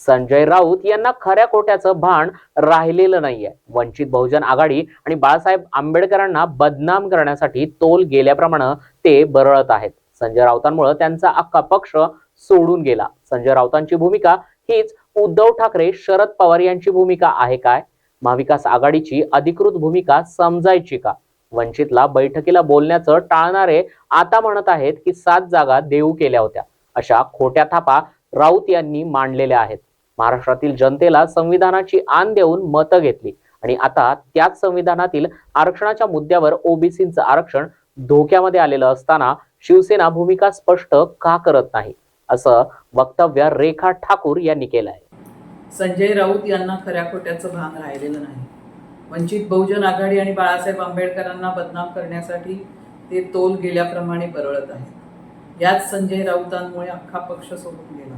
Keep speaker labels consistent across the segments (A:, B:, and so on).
A: संजय राऊत यांना खऱ्या खोट्याचं भान राहिलेलं नाहीये. वंचित बहुजन आघाडी आणि बाळासाहेब आंबेडकरांना बदनाम करण्यासाठी तोल गेल्याप्रमाणे ते बरळत आहेत. संजय राऊतांमुळे त्यांचा अख्खा पक्ष सोडून गेला. संजय राऊतांची भूमिका हीच उद्धव ठाकरे शरद पवार यांची भूमिका आहे काय? महाविकास आघाडीची अधिकृत भूमिका समजायची का? वंचितला बैठकीला बोलण्याचं टाळणारे आता म्हणत आहेत की सात जागा देऊ केल्या होत्या. अशा खोट्या थापा राऊत यांनी मांडलेल्या आहेत. महाराष्ट्रातील जनतेला संविधानाची आण देऊन मतं घेतली. आणि आता त्याच संविधानातील आरक्षणाच्या मुद्द्यावर ओबीसीचं आरक्षण धोक्यामध्ये आलेलं असताना शिवसेना भूमिका स्पष्ट का करत नाही असं वक्तव्य रेखा ठाकूर यांनी केलं आहे
B: संजय राऊत यांना खऱ्या खोट्याचं भान राहिलेलं नाही. वंचित बहुजन आघाडी आणि बाळासाहेब आंबेडकरांना बदनाम करण्यासाठी ते तोल गेल्याप्रमाणे बरळत आहेत. याच संजय राऊतांमुळे अख्खा पक्ष सोडून गेला.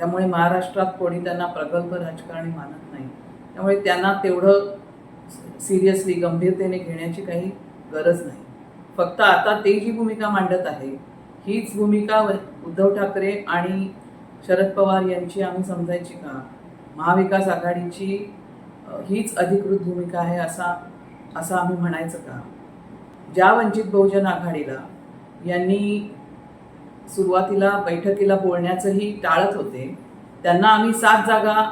B: त्यामुळे महाराष्ट्रात कोणी त्यांना प्रगल्भ राजकारणी मानत नाही. त्यामुळे त्यांना तेवढं सिरियसली गंभीरतेने घेण्याची काही गरज नाही. फक्त आता ते जी भूमिका मांडत आहे हीच भूमिका व- उद्धव ठाकरे आणि शरद पवार यांची आम्ही समजायची का? महाविकास आघाडीची हीच अधिकृत भूमिका आहे असा असं आम्ही म्हणायचं का? ज्या वंचित बहुजन आघाडीला यांनी सुरुवातीला बैठकीला बोलण्याचंही टाळत होते. त्यांना आम्ही सात जागा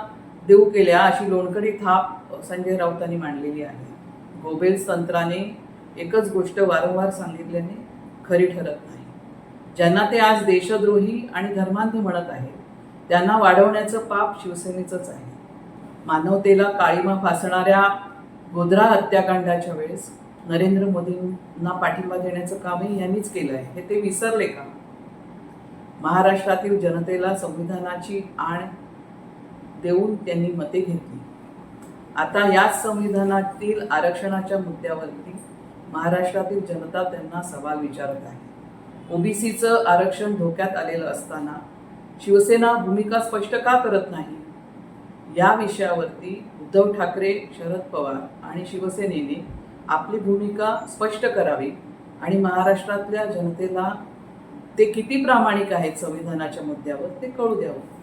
B: देऊ केल्या अशी लोणकडी थाप संजय राऊतांनी मांडलेली आहे. गोबेल तंत्राने एकच गोष्ट वारंवार सांगितल्याने खरी ठरत नाही. ज्यांना ते आज देशद्रोही आणि धर्मांध म्हणत आहे त्यांना वाढवण्याचं पाप शिवसेनेचंच आहे. मानवतेला काळीमा फासणाऱ्या गोधरा हत्याकांडाच्या वेळेस नरेंद्र मोदींना पाठिंबा देण्याचं कामही यांनीच केलं आहे हे ते विसरले का? महाराष्ट्रातील जनतेला संविधानाची आण देऊन त्यांनी मते घेतली. आता याच संविधानातील आरक्षणाच्या मुद्द्यावरती महाराष्ट्रातील जनता त्यांना सवाल विचारत आहे. ओबीसीचं आरक्षण धोक्यात आलेलं असताना शिवसेना भूमिका स्पष्ट का करत नाही? या विषयावरती उद्धव ठाकरे शरद पवार आणि शिवसेनेने आपली भूमिका स्पष्ट करावी आणि महाराष्ट्रातल्या जनतेला ते किती प्रामाणिक आहेत संविधानाच्या मुद्द्यावर ते कळू द्यावं.